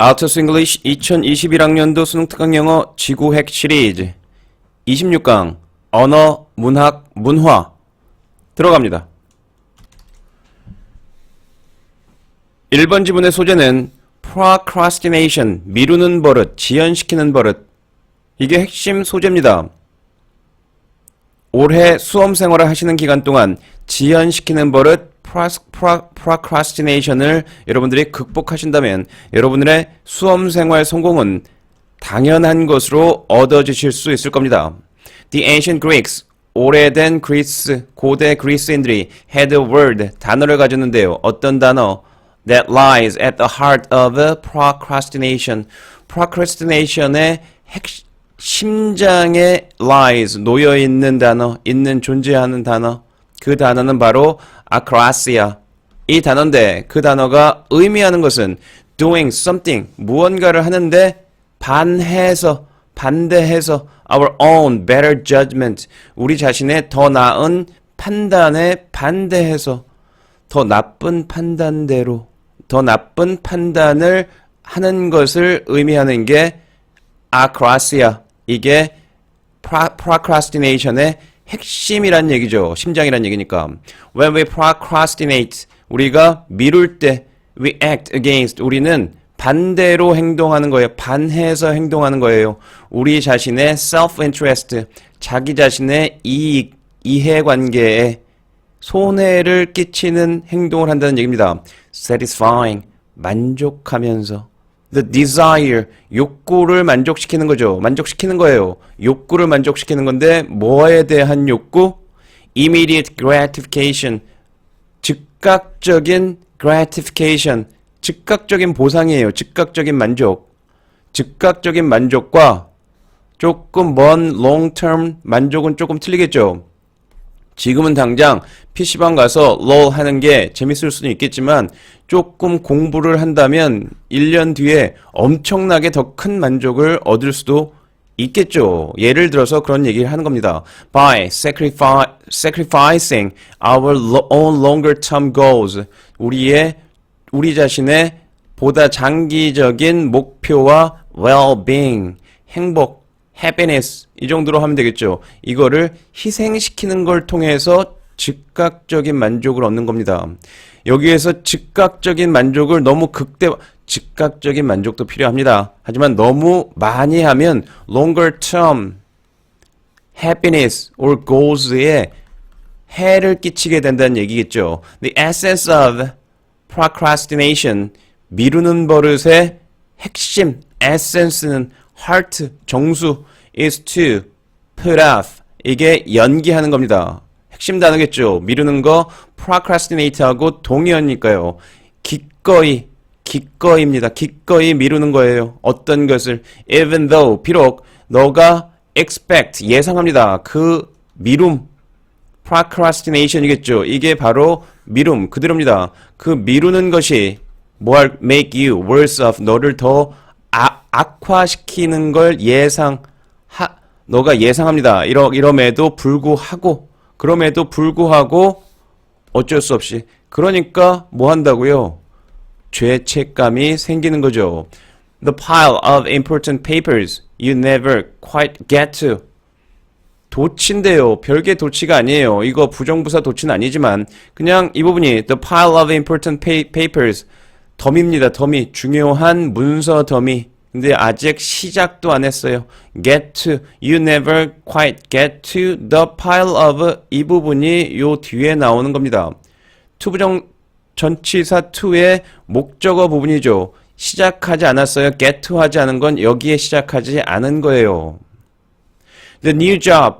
아우터스 잉글리쉬 2021학년도 수능 특강 영어 지구핵 시리즈 26강 언어, 문학, 문화 들어갑니다. 1번 지문의 소재는 procrastination, 미루는 버릇, 지연시키는 버릇 이게 핵심 소재입니다. 올해 수험 생활을 하시는 기간 동안 지연시키는 버릇 프라스- 프라- procrastination을 여러분들이 극복하신다면 여러분들의 수험 생활 성공은 당연한 것으로 얻어지실 수 있을 겁니다. The ancient Greeks, 오래된 그리스, 고대 그리스인들이 had a word, 단어를 가졌는데요. 어떤 단어? That lies at the heart of procrastination. procrastination의 핵, 심장에 lies, 놓여있는 단어, 있는 존재하는 단어. 그 단어는 바로 acrasia. 이 단어인데 그 단어가 의미하는 것은 doing something, 무언가를 하는데 반해서, 반대해서 our own better judgment, 우리 자신의 더 나은 판단에 반대해서 더 나쁜 판단대로, 더 나쁜 판단을 하는 것을 의미하는 게 acrasia. 이게 pro- procrastination의 핵심이란 얘기죠. 심장이란 얘기니까. When we procrastinate, 우리가 미룰 때, we act against, 우리는 반대로 행동하는 거예요. 반해서 행동하는 거예요. 우리 자신의 self-interest, 자기 자신의 이익, 이해관계에 손해를 끼치는 행동을 한다는 얘기입니다. satisfying, 만족하면서. The desire, 욕구를 만족시키는 거죠. 만족시키는 거예요. 욕구를 만족시키는 건데, 뭐에 대한 욕구? Immediate gratification, 즉각적인 gratification, 즉각적인 보상이에요. 즉각적인 만족. 즉각적인 만족과 조금 먼 long-term 만족은 조금 틀리겠죠. 지금은 당장 PC방 가서 롤 하는 게 재밌을 수는 있겠지만 조금 공부를 한다면 1년 뒤에 엄청나게 더 큰 만족을 얻을 수도 있겠죠. 예를 들어서 그런 얘기를 하는 겁니다. By sacrifi- sacrificing our own longer term goals. 우리의, 우리 자신의 보다 장기적인 목표와 well-being, 행복, happiness 이 정도로 하면 되겠죠. 이거를 희생시키는 걸 통해서 즉각적인 만족을 얻는 겁니다. 여기에서 즉각적인 만족을 너무 극대 즉각적인 만족도 필요합니다. 하지만 너무 많이 하면 longer term happiness or goals에 해를 끼치게 된다는 얘기겠죠. The essence of procrastination 미루는 버릇의 핵심 essence는 heart 정수 is to put off 이게 연기하는 겁니다. 핵심 단어겠죠. 미루는 거 procrastinate하고 동의어니까요. 기꺼이 기꺼이입니다. 기꺼이 미루는 거예요. 어떤 것을 even though 비록 너가 expect 예상합니다. 그 미룸 procrastination이겠죠. 이게 바로 미룸 그대로입니다. 그 미루는 것이 뭘 make you worse off 너를 더 아, 악화시키는 걸 예상 하 너가 예상합니다. 이러 이럼에도 불구하고 그럼에도 불구하고 어쩔 수 없이 그러니까 뭐 한다고요? 죄책감이 생기는 거죠. The pile of important papers you never quite get to. 도치인데요. 별개 도치가 아니에요. 이거 부정부사 도치는 아니지만 그냥 이 부분이 the pile of important pa- papers 더미입니다. 더미 중요한 문서 더미. 근데 아직 시작도 안 했어요. get to you never quite get to the pile of 이 부분이 요 뒤에 나오는 겁니다. 투부정 전치사 to의 목적어 부분이죠. 시작하지 않았어요. get to 하지 않은 건 여기에 시작하지 않은 거예요. The new job.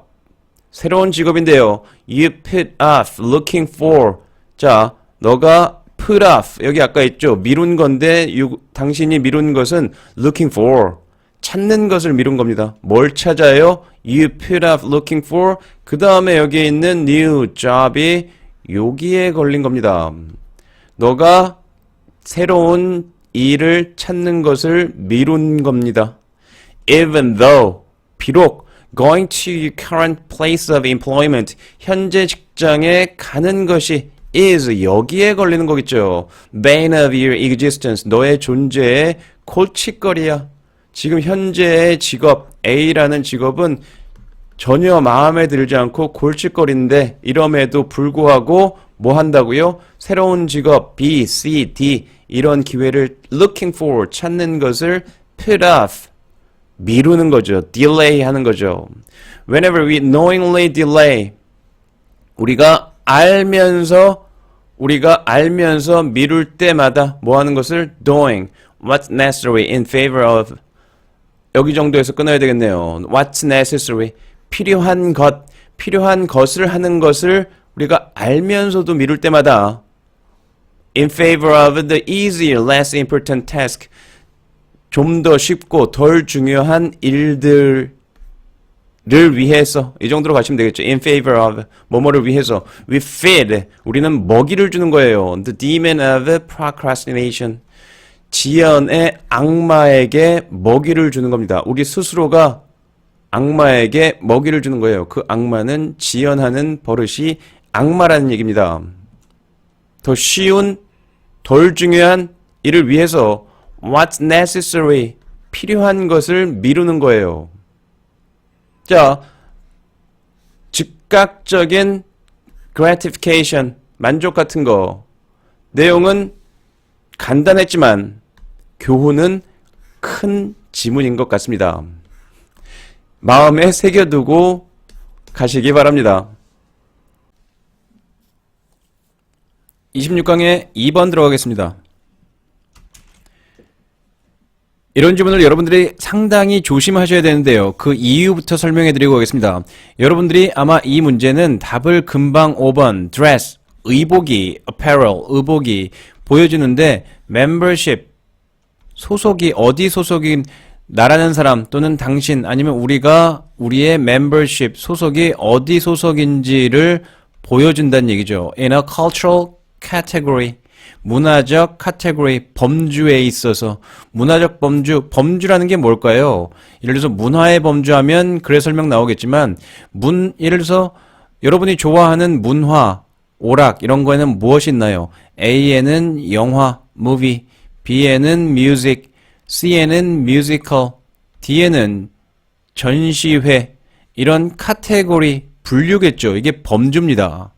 새로운 직업인데요. You put off looking for. 자, 너가 put. 여기 아까 있죠. 미룬 건데 you, 당신이 미룬 것은 looking for. 찾는 것을 미룬 겁니다. 뭘 찾아요? You put off looking for. 그 다음에 여기에 있는 new job이 여기에 걸린 겁니다. 너가 새로운 일을 찾는 것을 미룬 겁니다. Even though, 비록 going to your current place of employment, 현재 직장에 가는 것이 is 여기에 걸리는 거겠죠. bane of your existence 너의 존재의 골칫거리야. 지금 현재의 직업 A라는 직업은 전혀 마음에 들지 않고 골칫거리인데 이럼에도 불구하고 뭐 한다고요? 새로운 직업 B, C, D 이런 기회를 looking for 찾는 것을 put off 미루는 거죠. delay 하는 거죠. Whenever we knowingly delay 우리가 알면서 우리가 알면서 미룰 때마다 뭐 하는 것을 doing what's necessary in favor of 여기 정도에서 끊어야 되겠네요. What's necessary? 필요한 것, 필요한 것을 하는 것을 우리가 알면서도 미룰 때마다 in favor of the easier, less important task. 좀 더 쉽고 덜 중요한 일들 을 위해서 이 정도로 가시면 되겠죠. In favor of 뭐뭐를 위해서 we feed 우리는 먹이를 주는 거예요. The demon of procrastination. 지연의 악마에게 먹이를 주는 겁니다. 우리 스스로가 악마에게 먹이를 주는 거예요. 그 악마는 지연하는 버릇이 악마라는 얘기입니다. 더 쉬운, 덜 중요한 일을 위해서 what's necessary 필요한 것을 미루는 거예요. 자, 즉각적인 gratification 만족 같은 거 내용은 간단했지만 교훈은 큰 지문인 것 같습니다. 마음에 새겨두고 가시기 바랍니다. 26강에 2번 들어가겠습니다. 이런 질문을 여러분들이 상당히 조심하셔야 되는데요. 그 이유부터 설명해 드리고 가겠습니다. 여러분들이 아마 이 문제는 답을 금방 5번 dress, 의복이, apparel, 의복이 보여주는데 membership, 소속이 어디 소속인 나라는 사람 또는 당신 아니면 우리가 우리의 membership 소속이 어디 소속인지를 보여준다는 얘기죠. In a cultural category. 문화적 카테고리 범주에 있어서 문화적 범주 범주라는 게 뭘까요? 예를 들어서 문화의 범주하면 그래 설명 나오겠지만 문 예를 들어서 여러분이 좋아하는 문화 오락 이런 거에는 무엇이 있나요? A에는 영화 movie, B에는 music, C에는 musical, D에는 전시회 이런 카테고리 분류겠죠. 이게 범주입니다.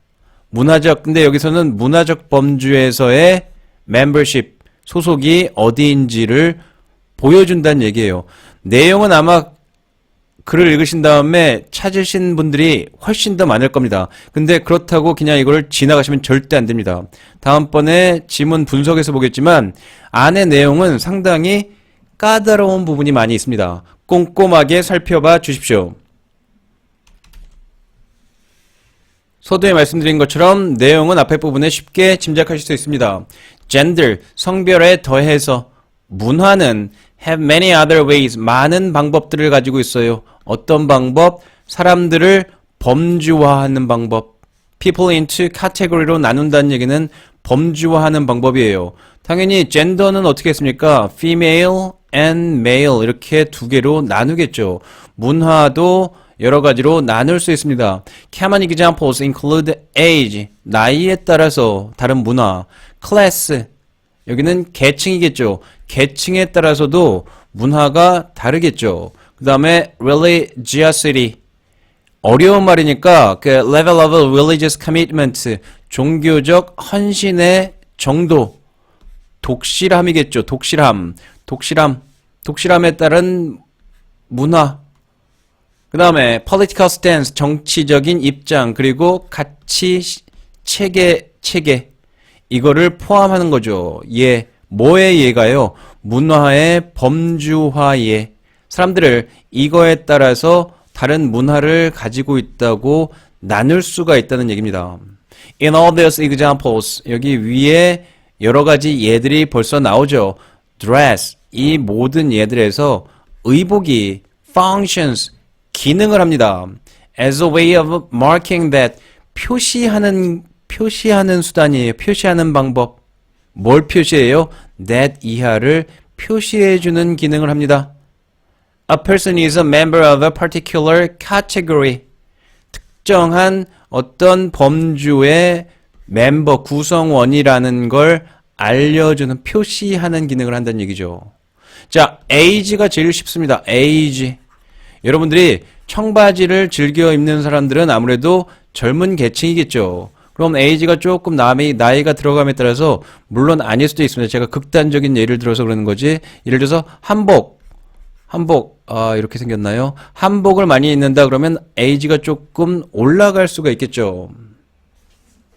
문화적 근데 여기서는 문화적 범주에서의 membership 소속이 어디인지를 보여준다는 얘기예요. 내용은 아마 글을 읽으신 다음에 찾으신 분들이 훨씬 더 많을 겁니다. 근데 그렇다고 그냥 이걸 지나가시면 절대 안 됩니다. 다음번에 지문 분석해서 보겠지만 안의 내용은 상당히 까다로운 부분이 많이 있습니다. 꼼꼼하게 살펴봐 주십시오. 서두에 말씀드린 것처럼 내용은 앞에 부분에 쉽게 짐작하실 수 있습니다. gender, 성별에 더해서 문화는 have many other ways, 많은 방법들을 가지고 있어요. 어떤 방법? 사람들을 범주화하는 방법. people into category로 나눈다는 얘기는 범주화하는 방법이에요. 당연히 젠더는 어떻게 했습니까? female and male 이렇게 두 개로 나누겠죠. 문화도 여러 가지로 나눌 수 있습니다. Common examples include age, 나이에 따라서 다른 문화, class, 여기는 계층이겠죠. 계층에 따라서도 문화가 다르겠죠. 그 다음에 religiosity, 어려운 말이니까 그 level of religious commitment, 종교적 헌신의 정도, 독실함이겠죠. 독실함, 독실함, 독실함에 따른 문화, 그 다음에 political stance, 정치적인 입장, 그리고 가치, 체계, 체계. 이거를 포함하는 거죠. 예. 뭐의 예가요? 문화의 범주화예. 사람들을 이거에 따라서 다른 문화를 가지고 있다고 나눌 수가 있다는 얘기입니다. In all these examples, 여기 위에 여러 가지 예들이 벌써 나오죠. dress, 이 모든 예들에서 의복이 functions, 기능을 합니다. As a way of marking that 표시하는 표시하는 수단이에요. 표시하는 방법. 뭘 표시해요? that 이하를 표시해 주는 기능을 합니다. A person is a member of a particular category. 특정한 어떤 범주의 멤버 구성원이라는 걸 알려주는 표시하는 기능을 한다는 얘기죠. 자, age가 제일 쉽습니다. age. 여러분들이 청바지를 즐겨 입는 사람들은 아무래도 젊은 계층이겠죠. 그럼 age가 조금 남이 나이가 들어감에 따라서 물론 아닐 수도 있습니다. 제가 극단적인 예를 들어서 그러는 거지. 예를 들어서 한복, 한복 아 이렇게 생겼나요? 한복을 많이 입는다 그러면 age가 조금 올라갈 수가 있겠죠.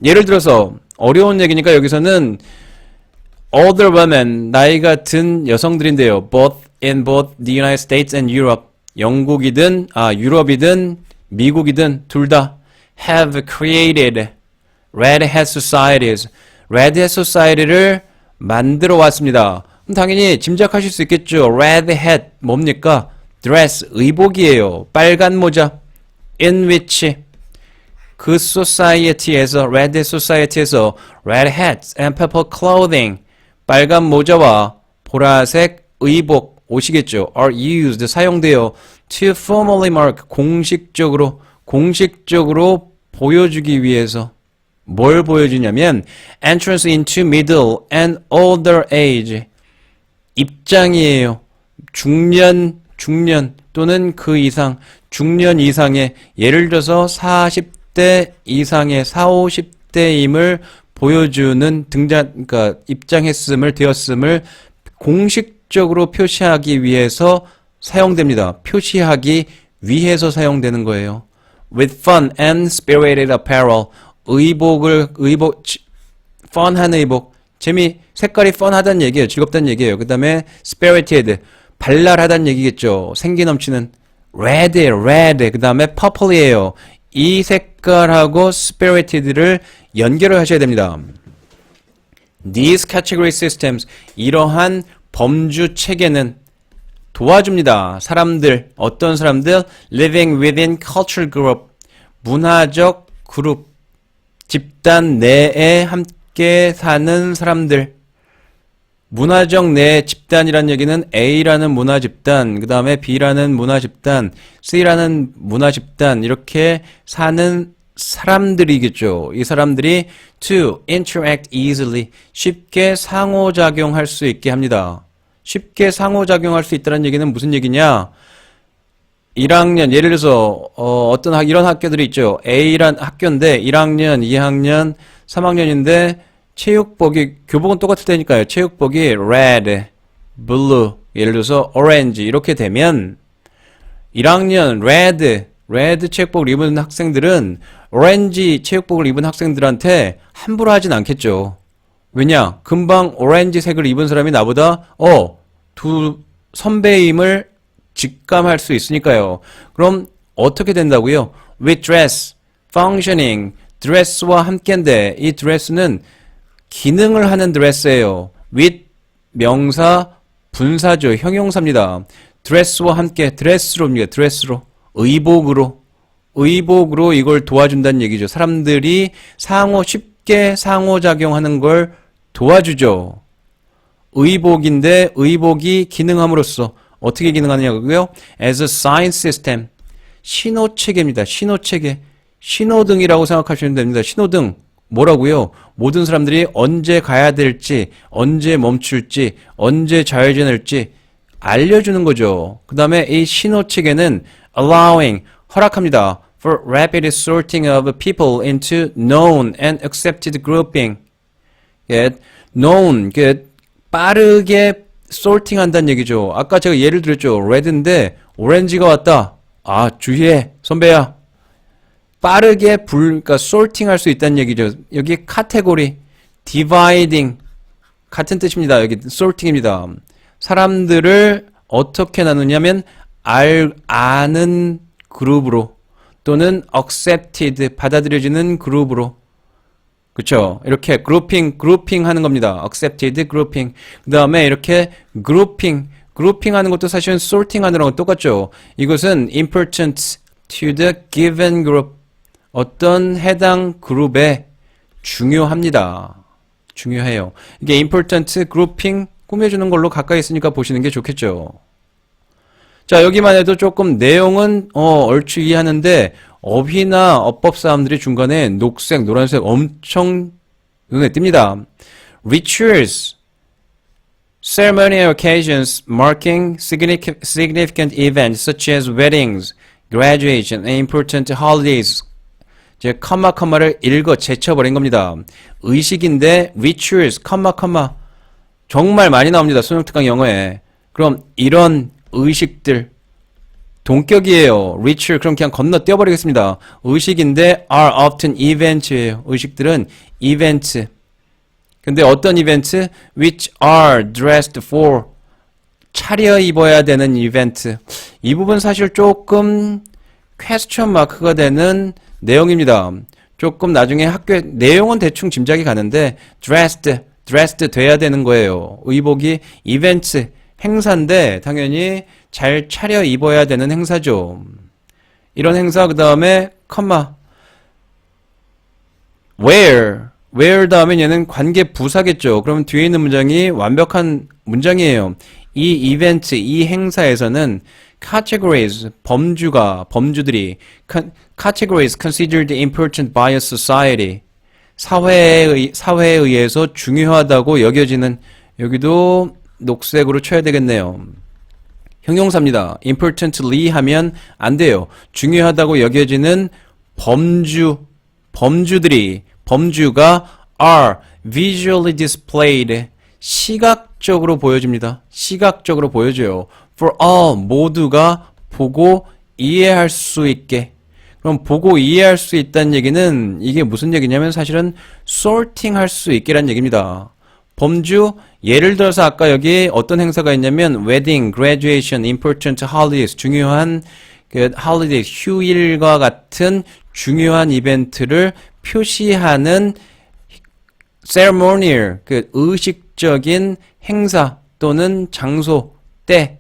예를 들어서 어려운 얘기니까 여기서는 older women 나이가 든 여성들인데요. both in both the United States and Europe 영국이든 아 유럽이든 미국이든 둘 다 have created red hat societies red hat society를 만들어 왔습니다. 그럼 당연히 짐작하실 수 있겠죠. red hat 뭡니까? dress 의복이에요. 빨간 모자 in which 그 society에서 red hat society에서 red hats and purple clothing 빨간 모자와 보라색 의복 옷이겠죠. are used 사용되어 to formally mark 공식적으로 공식적으로 보여주기 위해서 뭘 보여주냐면 entrance into middle and older age 입장이에요. 중년 중년 또는 그 이상 중년 이상의 예를 들어서 40대 이상의 4, 50대임을 보여주는 등장 그러니까 입장했음을 되었음을 공식 적으로 표시하기 위해서 사용됩니다. 표시하기 위해서 사용되는 거예요. With fun and spirited apparel 의복을 의복 치- 펀한 의복 재미 색깔이 펀하다는 얘기예요. 즐겁다는 얘기예요. 그 다음에 spirited 발랄하다는 얘기겠죠. 생기 넘치는 red, red. 그 다음에 purple이에요. 이 색깔하고 spirited를 연결을 하셔야 됩니다. These category systems 이러한 범주 체계는 도와줍니다. 사람들 어떤 사람들 living within cultural group 문화적 그룹 집단 내에 함께 사는 사람들 문화적 내 집단이란 얘기는 A라는 문화 집단, 그 다음에 B라는 문화 집단, C라는 문화 집단, 이렇게 사는 사람들이겠죠. 이 사람들이 to interact easily, 쉽게 상호작용할 수 있게 합니다. 쉽게 상호작용할 수 있다는 얘기는 무슨 얘기냐? 1학년, 예를 들어서, 어, 어떤 학, 이런 학교들이 있죠. A란 학교인데, 1학년, 2학년, 3학년인데, 체육복이, 교복은 똑같을 테니까요. 체육복이 red, blue, 예를 들어서 orange, 이렇게 되면, 1학년 red, red 체육복을 입은 학생들은 orange 체육복을 입은 학생들한테 함부로 하진 않겠죠. 왜냐? 금방 오렌지 색을 입은 사람이 나보다 어, 두 선배임을 직감할 수 있으니까요. 그럼 어떻게 된다고요? with dress, functioning, dress와 함께인데 이 dress는 기능을 하는 드레스예요. with 명사 분사죠. 형용사입니다. 드레스와 함께 드레스로입니다. 드레스로 의복으로 의복으로 이걸 도와준다는 얘기죠. 사람들이 상호 쉽게 상호작용하는 걸 도와주죠. 의복인데 의복이 기능함으로써 어떻게 기능하느냐고요? as a sign system 신호 체계입니다. 신호 체계 신호등이라고 생각하시면 됩니다. 신호등 뭐라고요? 모든 사람들이 언제 가야 될지, 언제 멈출지, 언제 좌회전할지 알려주는 거죠. 그 다음에 이 신호 체계는 allowing 허락합니다. for rapid sorting of people into known and accepted grouping. get known, get 빠르게 sorting 한다는 얘기죠. 아까 제가 예를 들었죠. red인데 오렌지가 왔다. 아, 주의해. 선배야. 빠르게 불, 그러니까 sorting 할 수 있다는 얘기죠. 여기 카테고리, dividing 같은 뜻입니다. 여기 sorting입니다. 사람들을 어떻게 나누냐면 알 아는 그룹으로 또는 accepted 받아들여지는 그룹으로 그렇죠. 이렇게 그룹핑 그룹핑 하는 겁니다. accepted grouping. 그 다음에 이렇게 grouping grouping 하는 것도 사실은 sorting 하는 거랑 똑같죠. 이것은 important to the given group 어떤 해당 그룹에 중요합니다. 중요해요. 이게 important grouping 꾸며주는 걸로 가까이 있으니까 보시는 게 좋겠죠. 자, 여기만 해도 조금 내용은, 어, 얼추 이해하는데, 어휘나 어법 사람들이 중간에 녹색, 노란색 엄청 눈에 띕니다. Rituals, ceremonial occasions marking significant, events such as weddings, graduation, and important holidays. 이제 컴마 컴마를 읽어 제쳐버린 겁니다. 의식인데 rituals, 컴마 컴마 정말 많이 나옵니다. 수능특강 영어에. 그럼 이런 의식들 동격이에요. ritual 그럼 그냥 건너뛰어 버리겠습니다. 의식인데 are often events예요. 의식들은 event. 근데 어떤 이벤트? which are dressed for 차려 입어야 되는 이벤트. 이 부분 사실 조금 퀘스천 마크가 되는 내용입니다. 조금 나중에 학교에 내용은 대충 짐작이 가는데 dressed, dressed 돼야 되는 거예요. 의복이 이벤트, 행사인데 당연히 잘 차려 입어야 되는 행사죠. 이런 행사 그 다음에 컴마 where where 다음에 얘는 관계 부사겠죠. 그러면 뒤에 있는 문장이 완벽한 문장이에요. 이 이벤트, 이 행사에서는 categories, 범주가, 범주들이 categories considered important by a society 사회에, 의- 사회에 의해서 중요하다고 여겨지는 여기도 녹색으로 쳐야 되겠네요. 형용사입니다. importantly 하면 안 돼요. 중요하다고 여겨지는 범주, 범주들이, 범주가 are visually displayed. 시각적으로 보여집니다. 시각적으로 보여줘요. for all, 모두가 보고 이해할 수 있게. 그럼 보고 이해할 수 있다는 얘기는 이게 무슨 얘기냐면 사실은 sorting 할 수 있게란 얘기입니다. 범주 예를 들어서 아까 여기 어떤 행사가 있냐면 wedding, graduation, important 중요한 그 holiday 휴일과 같은 중요한 이벤트를 표시하는 ceremonial 그 의식적인 행사 또는 장소 때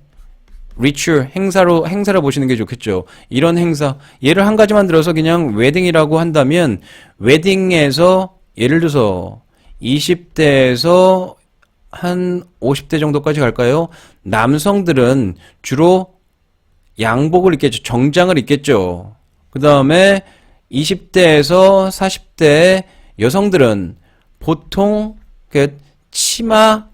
ritual 행사로 행사를 보시는 게 좋겠죠. 이런 행사 예를 한 가지만 들어서 그냥 웨딩이라고 한다면 웨딩에서 예를 들어서 20대에서 한 50대 정도까지 갈까요? 남성들은 주로 양복을 입겠죠. 정장을 입겠죠. 그 다음에 20대에서 40대 여성들은 보통 그 치마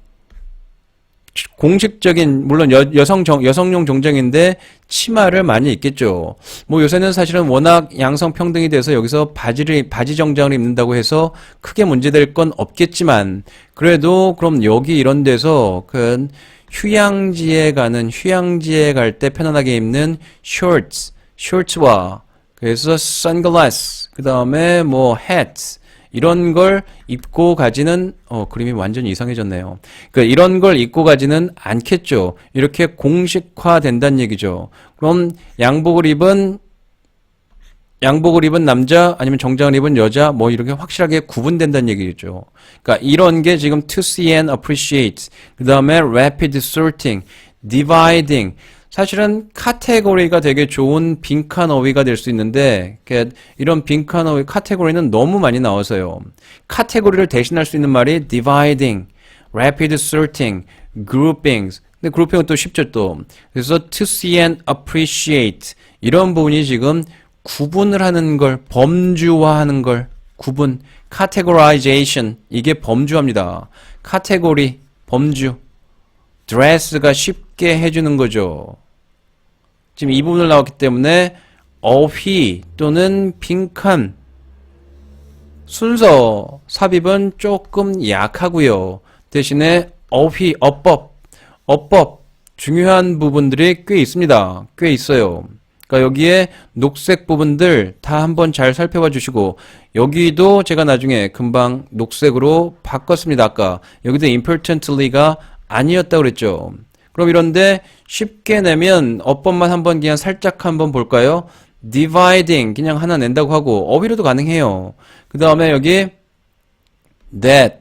공식적인 물론 여, 정, 여성용 정장인데 치마를 많이 입겠죠. 뭐 요새는 사실은 워낙 양성 평등이 돼서 여기서 바지를 바지 정장을 입는다고 해서 크게 문제될 건 없겠지만 그래도 그럼 여기 이런 데서 그 휴양지에 가는 휴양지에 갈 때 편안하게 입는 shorts, shorts와 그래서 sunglass 그 다음에 뭐 hat 이런 걸 입고 가지는 어 그림이 완전히 이상해졌네요. 그 이런 걸 입고 가지는 않겠죠. 이렇게 공식화 된다는 얘기죠. 그럼 양복을 입은 양복을 입은 남자 아니면 정장을 입은 여자 뭐 이렇게 확실하게 구분된다는 얘기죠. 그러니까 이런 게 지금 to see and appreciate 그 다음에 rapid sorting, dividing 사실은 카테고리가 되게 좋은 빈칸 어휘가 될 수 있는데 그 이런 빈칸 어휘 카테고리는 너무 많이 나와서요. 카테고리를 대신할 수 있는 말이 dividing, rapid sorting, groupings. 근데 grouping은 또 쉽죠 또. 그래서 to see and appreciate 이런 부분이 지금 구분을 하는 걸 범주화하는 걸 구분 categorization 이게 범주합니다. 카테고리 범주 드레스가 쉽 게 해주는 거죠. 지금 이 부분을 나왔기 때문에 어휘 또는 빈칸 순서 삽입은 조금 약하고요. 대신에 어휘 어법 어법 중요한 부분들이 꽤 있습니다. 꽤 있어요. 그러니까 여기에 녹색 부분들 다 한번 잘 살펴봐 주시고 여기도 제가 나중에 금방 녹색으로 바꿨습니다. 아까 여기도 importantly가 아니었다고 그랬죠. 그럼 이런데 쉽게 내면 어법만 한번 그냥 살짝 한번 볼까요? dividing 그냥 하나 낸다고 하고 어휘로도 가능해요. 그 다음에 여기 that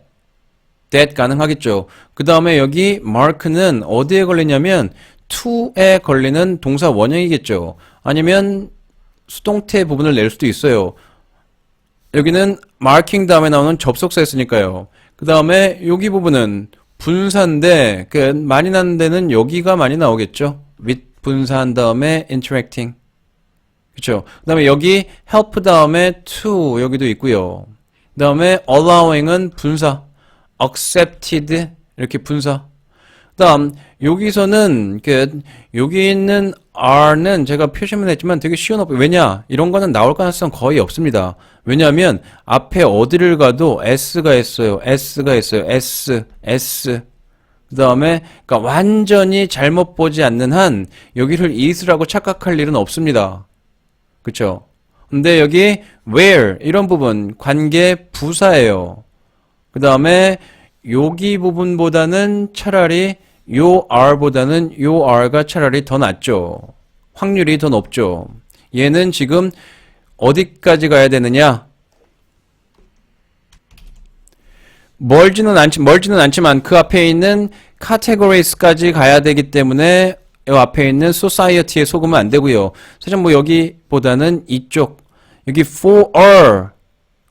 that 가능하겠죠. 그 다음에 여기 mark는 어디에 걸리냐면 to에 걸리는 동사 원형이겠죠. 아니면 수동태 부분을 낼 수도 있어요. 여기는 marking 다음에 나오는 접속사였으니까요. 그 다음에 여기 부분은 분사인데 그 많이 나는 데는 여기가 많이 나오겠죠. with 분사한 다음에 interacting. 그렇죠. 그다음에 여기 help 다음에 to 여기도 있고요. 다음에 allowing은 분사, accepted 이렇게 분사. 그다음 여기서는 그 여기 있는 R는 제가 표시만 했지만 되게 쉬운 어법. 왜냐? 이런 거는 나올 가능성 거의 없습니다. 왜냐하면 앞에 어디를 가도 S가 있어요. S가 있어요. S, S. 그 다음에 그러니까 완전히 잘못 보지 않는 한 여기를 is라고 착각할 일은 없습니다. 그쵸? 근데 여기 where 이런 부분 관계 부사예요. 그 다음에 여기 부분보다는 차라리 요 r보다는 요 r가 차라리 더 낫죠. 확률이 더 높죠. 얘는 지금 어디까지 가야 되느냐? 멀지는 않지 멀지는 않지만 그 앞에 있는 categories까지 가야 되기 때문에 이 앞에 있는 society에 속으면 안 되고요. 사실 뭐 여기보다는 이쪽 여기 for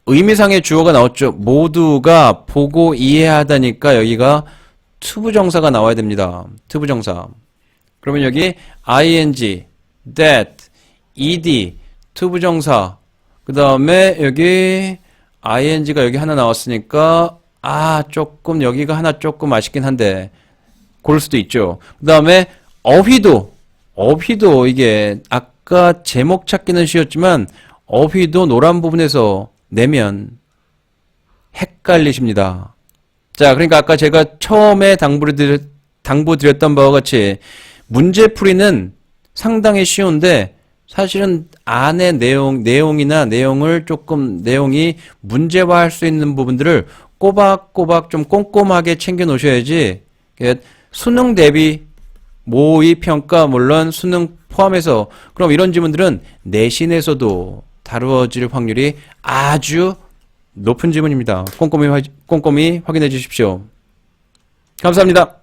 의미상의 주어가 나왔죠. 모두가 보고 이해하다니까 여기가 투부정사가 나와야 됩니다. 투부정사. 그러면 여기 ing, that, ed, 투부정사. 그 다음에 여기 ing가 여기 하나 나왔으니까 아 조금 여기가 하나 조금 아쉽긴 한데 고를 수도 있죠. 그 다음에 어휘도 어휘도 이게 아까 제목 찾기는 쉬웠지만 어휘도 노란 부분에서 내면 헷갈리십니다. 자, 그러니까 아까 제가 처음에 당부드렸, 당부드렸던 바와 같이 문제풀이는 상당히 쉬운데 사실은 안의 내용, 내용이나 내용을 조금, 내용이 문제화 할 수 있는 부분들을 꼬박꼬박 좀 꼼꼼하게 챙겨 놓으셔야지, 수능 대비 모의 평가, 물론 수능 포함해서, 그럼 이런 지문들은 내신에서도 다루어질 확률이 아주 높은 지문입니다. 꼼꼼히, 화- 꼼꼼히 확인해 주십시오. 감사합니다.